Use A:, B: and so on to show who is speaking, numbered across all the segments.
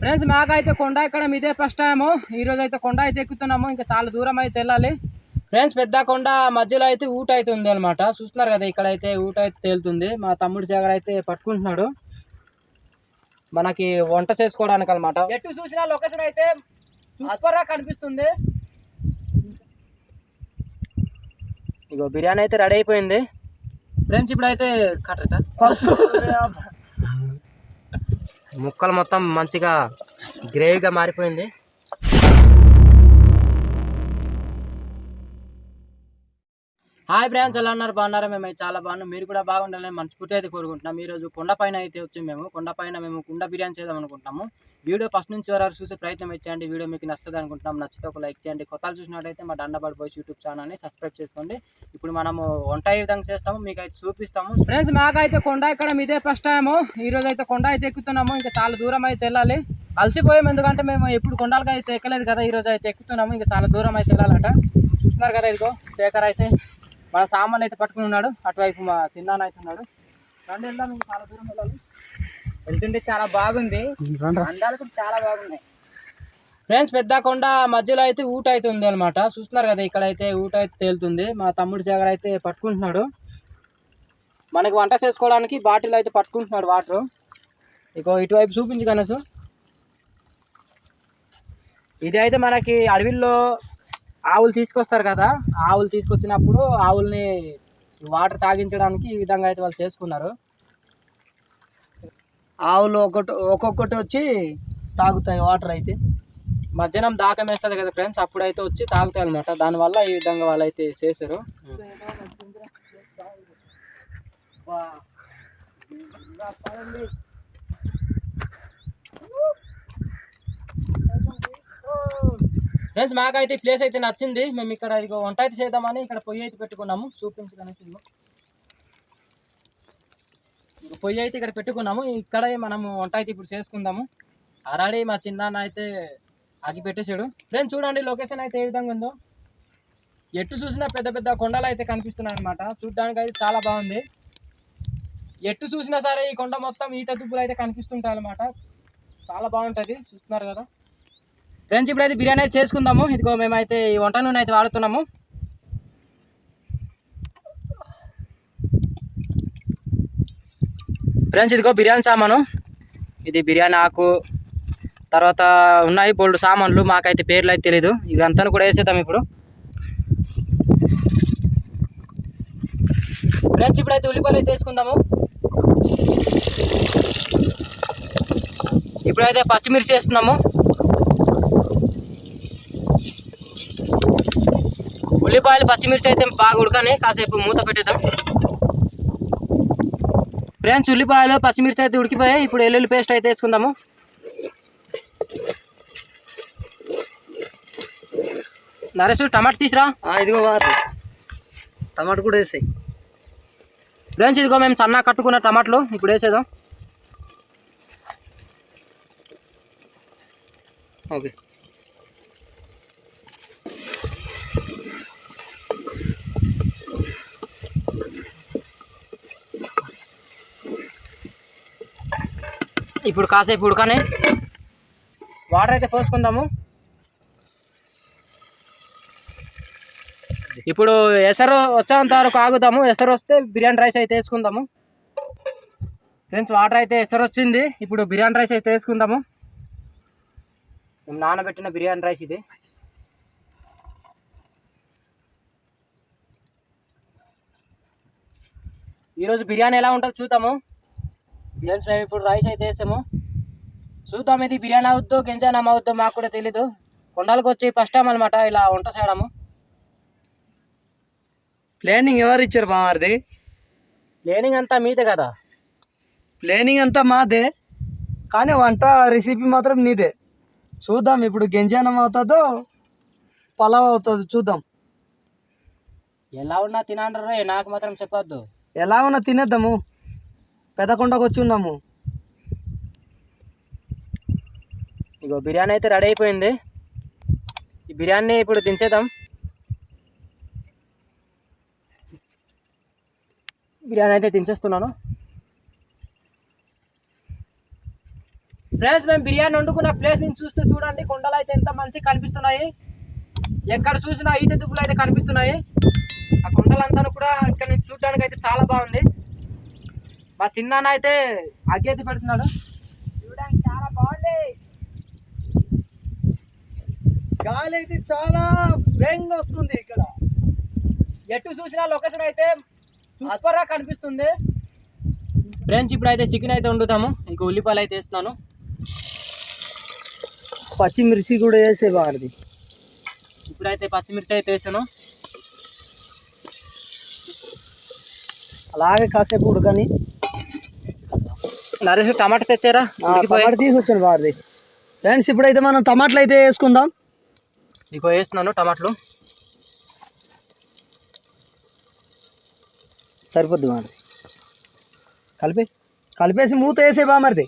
A: Friends మాకైతే కొండ ఎక్కడం ఇదే ఫస్ట్ టైము ఈ రోజు అయితే కొండ అయితే ఎక్కుతున్నాము. ఇంకా చాలా దూరం అయితే వెళ్ళాలి. ఫ్రెండ్స్ పెద్ద కొండ మధ్యలో అయితే ఊట అయితే ఉంది అనమాట చూస్తున్నారు కదా ఇక్కడ అయితే ఊట అయితే తేలుతుంది. మా తమ్ముడు సేగర్ అయితే పట్టుకుంటున్నాడు. మనకి వంట చేసుకోవడానికి అనమాట ఎటు చూసిన లొకేషన్ అయితే సూపర్ కనిపిస్తుంది. ఇగో బిర్యానీ అయితే రెడీ అయిపోయింది. ఫ్రెండ్స్ ఇప్పుడైతే కట్టట ముక్కలు మొత్తం మంచిగా గ్రేవీగా మారిపోయింది. హాయ్ ఫ్రెండ్స్ ఎలా ఉన్నారు? బాగున్నారా? మేము చాలా బాగున్నాం. మీరు కూడా బాగుండాలని మనస్ఫూర్తి అయితే కోరుకుంటున్నాం. ఈ రోజు అయితే వచ్చి మేము కొండపైన మేము కుండ బిర్యానీ చేద్దాం అనుకుంటాము వీడియో ఫస్ట్ నుంచి వరకు చూసే ప్రయత్నం ఇచ్చేయండి వీడియో మీకు నచ్చదు అనుకుంటున్నాం. నచ్చితే ఒక లైక్ చేయండి. కొత్తలు చూసినట్టయితే మా దండబడి బాయ్స్ యూట్యూబ్ ఛానల్ని సబ్స్క్రైబ్ చేసుకోండి. ఇప్పుడు మనము వంట ఏ విధంగా చేస్తాము మీకు అయితే చూపిస్తాము. ఫ్రెండ్స్ మాకైతే కొండ ఎక్కడం ఇదే ఫస్ట్ టైము. ఈ రోజు అయితే కొండ అయితే ఎక్కుతున్నాము. ఇంకా చాలా దూరం అయితే వెళ్ళాలి. అలసిపోయాం ఎందుకంటే మేము ఎప్పుడు కొండలకి అయితే ఎక్కలేదు కదా. ఈ రోజు అయితే ఎక్కుతున్నాము. ఇంకా చాలా దూరం అయితే వెళ్ళాలట. చూస్తున్నారు కదా ఇదిగో శేఖర్ అయితే. మన సామాన్లు అయితే పట్టుకుని ఉన్నాడు. అటువైపు మా చిన్నాన్న అయితే ఉన్నాడు. రండి వెళ్దాం. ఇంకా చాలా దూరం వెళ్ళాలి. వెళ్తుంటే చాలా బాగుంది. అందాలు కూడా చాలా బాగున్నాయి. ఫ్రెండ్స్ పెద్ద కొండ మధ్యలో అయితే ఊట అయితే ఉంది అనమాట చూస్తున్నారు కదా ఇక్కడ అయితే ఊట అయితే తేలుతుంది. మా తమ్ముడు సేగర్ అయితే పట్టుకుంటున్నాడు. మనకి వంట చేసుకోవడానికి బాటిల్ అయితే పట్టుకుంటున్నాడు వాటర్. ఇగో ఇటువైపు చూపించి కనసు ఇది అయితే మనకి అడవిల్లో ఆవులు తీసుకొస్తారు కదా ఆవులు తీసుకొచ్చినప్పుడు ఆవుల్ని వాటర్ తాగించడానికి ఈ విధంగా అయితే వాళ్ళు చేసుకున్నారు.
B: ఆవులు ఒకటి ఒక్కొక్కటి వచ్చి తాగుతాయి వాటర్ అయితే.
A: మధ్యాహ్నం దాకం వేస్తుంది కదా ఫ్రెండ్స్ అప్పుడైతే వచ్చి తాగుతాయి అనమాట దానివల్ల ఈ విధంగా వాళ్ళు అయితే చేశారు. ఫ్రెండ్స్ మాకైతే ఈ ప్లేస్ అయితే నచ్చింది. మేము ఇక్కడ ఇగో వంట అయితే చేద్దామని ఇక్కడ పొయ్యి అయితే పెట్టుకున్నాము. చూపించడానికి పొయ్యి అయితే ఇక్కడ పెట్టుకున్నాము. ఇక్కడే మనము వంట అయితే ఇప్పుడు చేసుకుందాము. ఆల్రెడీ మా చిన్నాన్న అయితే ఆగి పెట్టేశాడు. ఫ్రెండ్స్ చూడండి లొకేషన్ అయితే ఏ విధంగా ఉందో. ఎటు చూసినా పెద్ద పెద్ద కొండలు అయితే కనిపిస్తున్నాయి అనమాట చూడడానికి అయితే చాలా బాగుంది. ఎటు చూసినా సరే ఈ కొండ మొత్తం ఈత దుబ్బులు అయితే కనిపిస్తుంటాయి అనమాట చాలా బాగుంటుంది. చూస్తున్నారు కదా. ఫ్రెండ్స్ ఇప్పుడైతే బిర్యానీ అయితే చేసుకుందాము. ఇదిగో మేమైతే ఈ వంట నూనె అయితే వాడుతున్నాము. ఫ్రెండ్స్ ఇదిగో బిర్యానీ సామాను. ఇది బిర్యానీ ఆకు. తర్వాత ఉన్నాయి బోల్డ్ సామాన్లు మాకైతే పేర్లు అయితే తెలీదు. ఇవంతా కూడా వేసేద్దాం ఇప్పుడు. ఫ్రెండ్స్ ఇప్పుడైతే ఉల్లిపాయలు అయితే వేసుకుందాము. ఇప్పుడైతే పచ్చిమిర్చి వేస్తున్నాము. ఉల్లిపాయలు పచ్చిమిర్చి అయితే బాగా ఉడకని కాసేపు మూత పెట్టేద్దాం. ఫ్రెండ్స్ ఉల్లిపాయలు పచ్చిమిర్చి అయితే ఉడికిపోయాయి. ఇప్పుడు వెల్లుల్లి పేస్ట్ అయితే వేసుకుందాము. నరేష్ టమాటా తీసిరా?
B: ఇదిగో టమాటా కూడా వేసాయి.
A: ఫ్రెండ్స్ ఇదిగో మేము సన్నా కట్టుకున్న టమాటాలు. ఇప్పుడు వేసేద్దాం. ఓకే. ఇప్పుడు కాసేపు ఉడకనే వాటర్ అయితే పోసుకుందాము. ఇప్పుడు ఎసరు వచ్చేంత వరకు ఆగుదాము. ఎసరు వస్తే బిర్యానీ రైస్ అయితే వేసుకుందాము. ఫ్రెండ్స్ వాటర్ అయితే ఎసరు వచ్చింది. ఇప్పుడు బిర్యానీ రైస్ అయితే వేసుకుందాము. మేము నానబెట్టిన బిర్యానీ రైస్ ఇది. ఈరోజు బిర్యానీ ఎలా ఉంటుందో చూద్దాము. ఫ్రెండ్స్ మేము ఇప్పుడు రైస్ అయితే వేసాము. చూద్దాం ఇది బిర్యానీ అవుద్దో గింజానం అవుద్దో మాకు కూడా తెలీదు. కొండలకు వచ్చి ఫస్ట్ టైం అనమాట ఇలా వంట చేయడము.
B: ప్లానింగ్ ఎవరు ఇచ్చారు బామారిది
A: ప్లేనింగ్ అంతా మీదే కదా?
B: ప్లానింగ్ అంతా మాదే. కానీ వంట రెసిపీ మాత్రం నీదే. చూద్దాం ఇప్పుడు గంజానం అవుతుందో పలావ్ అవుతుందో చూద్దాం.
A: ఎలా ఉన్నా తినండ్రే నాకు మాత్రం చెప్పొద్దు.
B: ఎలా ఉన్నా తినేద్దాము. పెదకొండకు వచ్చి ఉన్నాము.
A: ఇగో బిర్యానీ అయితే రెడీ అయిపోయింది. ఈ బిర్యానీ ఇప్పుడు దించేద్దాం. బిర్యానీ అయితే దించేస్తున్నాను. ఫ్రెండ్స్ మేము బిర్యానీ వండుకున్న ప్లేస్ నుంచి చూస్తే చూడండి కొండలు అయితే ఎంత మంచిగా కనిపిస్తున్నాయి. ఎక్కడ చూసినా ఈత దుబ్బులు అయితే కనిపిస్తున్నాయి. ఆ కొండలంతా కూడా ఇక్కడ నుంచి చూడడానికి అయితే చాలా బాగుంది. మా చిన్నాన్న అయితే అగ్గేతి పెడుతున్నాడు. చూడడానికి చాలా బాగుంది.
B: గాలి అయితే చాలా వేగంగా వస్తుంది ఇక్కడ.
A: ఎటు చూసినా లొకేషన్ అయితే సూపర్గా కనిపిస్తుంది. ఫ్రెండ్స్ ఇప్పుడు అయితే చికెన్ అయితే వండుతాము. ఇంక ఉల్లిపాయలు అయితే వేస్తున్నాను.
B: పచ్చిమిర్చి కూడా వేసే బాగుంది
A: ఇప్పుడైతే పచ్చిమిర్చి అయితే వేసాను.
B: అలాగే కాసేపు ఉడకని
A: నరేష్ టమాటా తెచ్చారా.
B: టమాటా తీసుకొచ్చాను బాగుంది ఫ్రెండ్స్ ఇప్పుడైతే మనం టమాటాలు అయితే వేసుకుందాం.
A: ఇగో వేస్తున్నాను టమాటాలు.
B: సరిపోద్ది బాగుంది కలిపి కలిపేసి మూత వేసే బామరిది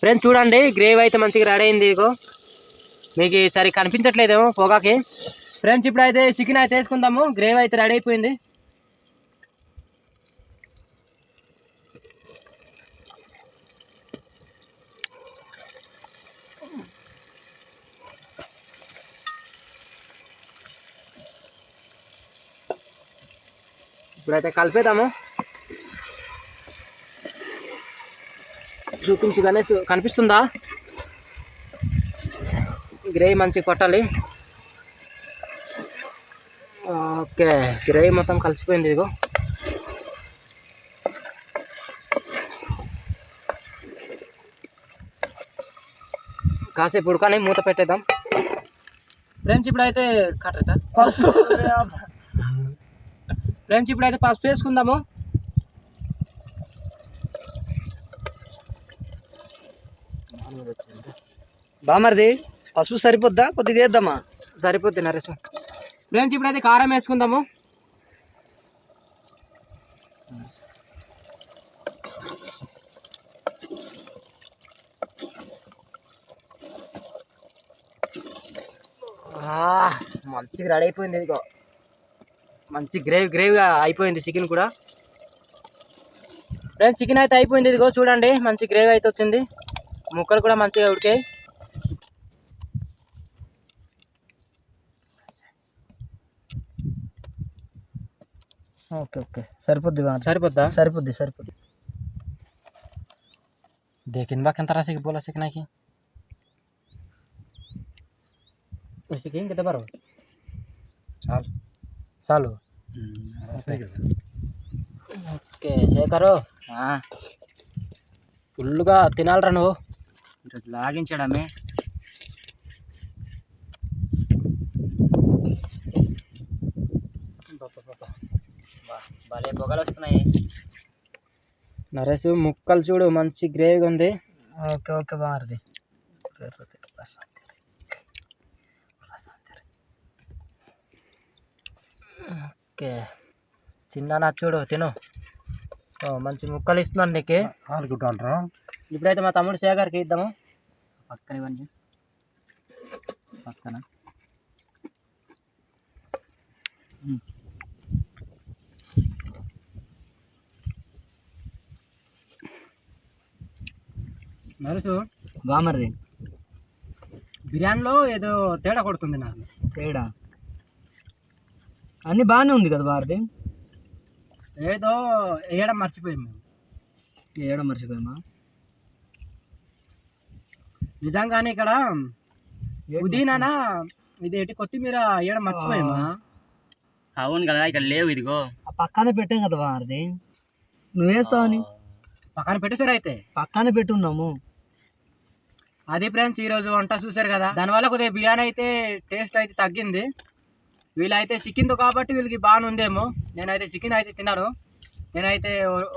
A: ఫ్రెండ్స్ చూడండి గ్రేవీ అయితే మంచిగా రెడీ అయింది ఇగో. మీకు ఈసారి కనిపించట్లేదేమో పొగాకి. ఫ్రెండ్స్ ఇప్పుడు అయితే చికెన్ అయితే వేసుకుందాము. గ్రేవీ అయితే రెడీ అయిపోయింది. ఇప్పుడైతే కలిపేద్దాము. చూపించి గణేష్ కనిపిస్తుందా? గ్రేవీ మంచిగా కొట్టాలి. ఓకే గ్రేవీ మొత్తం కలిసిపోయింది ఇదిగో. కాసేపు ఉడకాని మూత పెట్టేద్దాం. ఫ్రెండ్స్ ఇప్పుడైతే కరెక్ట్ ఫ్రెండ్స్ ఇప్పుడైతే పసుపు వేసుకుందాము.
B: బామరిది పసుపు సరిపోద్దా? కొద్దిగా వేద్దామా?
A: సరిపోద్ది నరేష్. ఫ్రెండ్స్ ఇప్పుడైతే కారం వేసుకుందాము. ఆ, మంచిగా రెడీ అయిపోయింది ఇదిగో. మంచి గ్రేవ్ గ్రేవ్గా అయిపోయింది చికెన్ కూడా. ఫ్రెండ్స్ చికెన్ అయితే అయిపోయింది ఇదిగో చూడండి మంచి గ్రేవ్ అయితే వచ్చింది. ముక్కలు కూడా మంచిగా ఉడికాయి.
B: Okay okay. సరిపోద్ది
A: సరిపోద్దా?
B: సరిపోద్ది సరిపోద్ది.
A: దేకిన్ బాక్ ఎంత రాసి బోలా సిక్నాకి చికెన్ కింద బరవు
B: చాలు.
A: చాలు. ఓకే శేఖరు. ఫుల్గా తినాలరా నువ్వు.
B: ఈరోజు లాగించడమే భలే పొగలు వస్తున్నాయి.
A: నరేష్ ముక్కలు చూడు మంచి గ్రేవీగా ఉంది.
B: ఓకే ఓకే బాగుంది
A: ఓకే. చిన్న చూడు తిను. ఓ, మంచి ముక్కలు ఇస్తున్నాను నీకు.
B: అనుకుంటాంటారా
A: ఇప్పుడైతే మా తమ్ముడు శేఖర్కి ఇద్దాము.
B: పక్కన ఇవన్నీ పక్కన.
A: నరేష్
B: బామరిది
A: బిర్యానీలో ఏదో తేడా కొడుతుంది నాకు.
B: తేడా? అన్నీ బాగానే ఉంది కదా భారతి
A: ఏదో వేయడం మర్చిపోయాం మేము.
B: ఏడం మర్చిపోయామా?
A: నిజంగానే ఇక్కడ పుదీనానా? ఇది ఏంటి కొత్తిమీర వేయడం మర్చిపోయామా?
C: అవును కదా ఇక్కడ లేవు ఇదిగో.
B: ఆ పక్కనే పెట్టాం కదా భారతి నువ్వు వేస్తావని?
A: పక్కన పెట్టేసారు అయితే.
B: పక్కనే పెట్టున్నాము.
A: అది ఫ్రెండ్స్ ఈ రోజు వంట చూసారు కదా. దానివల్ల కొద్దిగా బిర్యానీ అయితే టేస్ట్ అయితే తగ్గింది. వీళ్ళైతే చికెన్తో కాబట్టి వీళ్ళకి బాగానే ఉందేమో నేనైతే చికెన్ అయితే తిన్నాను. నేనైతే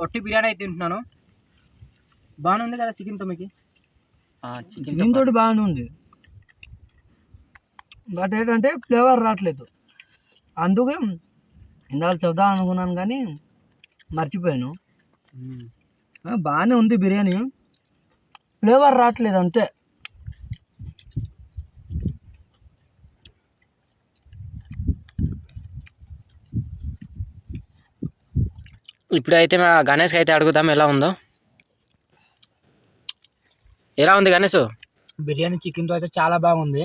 A: ఒట్టి బిర్యానీ అయితే తింటున్నాను. బాగానే ఉంది కదా చికెన్తో మీకు?
C: చికెన్
B: దీంతో బాగానే ఉంది బట్ ఏంటంటే ఫ్లేవర్ రావట్లేదు. అందుకే ఇందాక చెప్దాం అనుకున్నాను కానీ మర్చిపోయాను. బాగానే ఉంది బిర్యానీ. ఫ్లేవర్ రావట్లేదు అంతే.
A: ఇప్పుడైతే మా గణేష్కి అయితే అడుగుదాం ఎలా ఉందో. ఎలా ఉంది గణేష్?
B: బిర్యానీ చికెన్తో అయితే చాలా బాగుంది.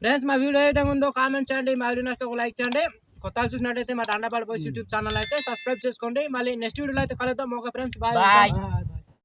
A: ఫ్రెండ్స్ మా వీడియో ఏదైతే ఉందో కామెంట్ చేయండి మా వీడియో నచ్చితే ఒక లైక్ చేయండి. కొత్తగా చూసినట్టయితే మా దండపాడు పోయి యూట్యూబ్ ఛానల్ అయితే సబ్స్క్రైబ్ చేసుకోండి. మళ్ళీ నెక్స్ట్ వీడియోలో అయితే కలుద్దాం. ఒక ఫ్రెండ్స్
C: బాయ్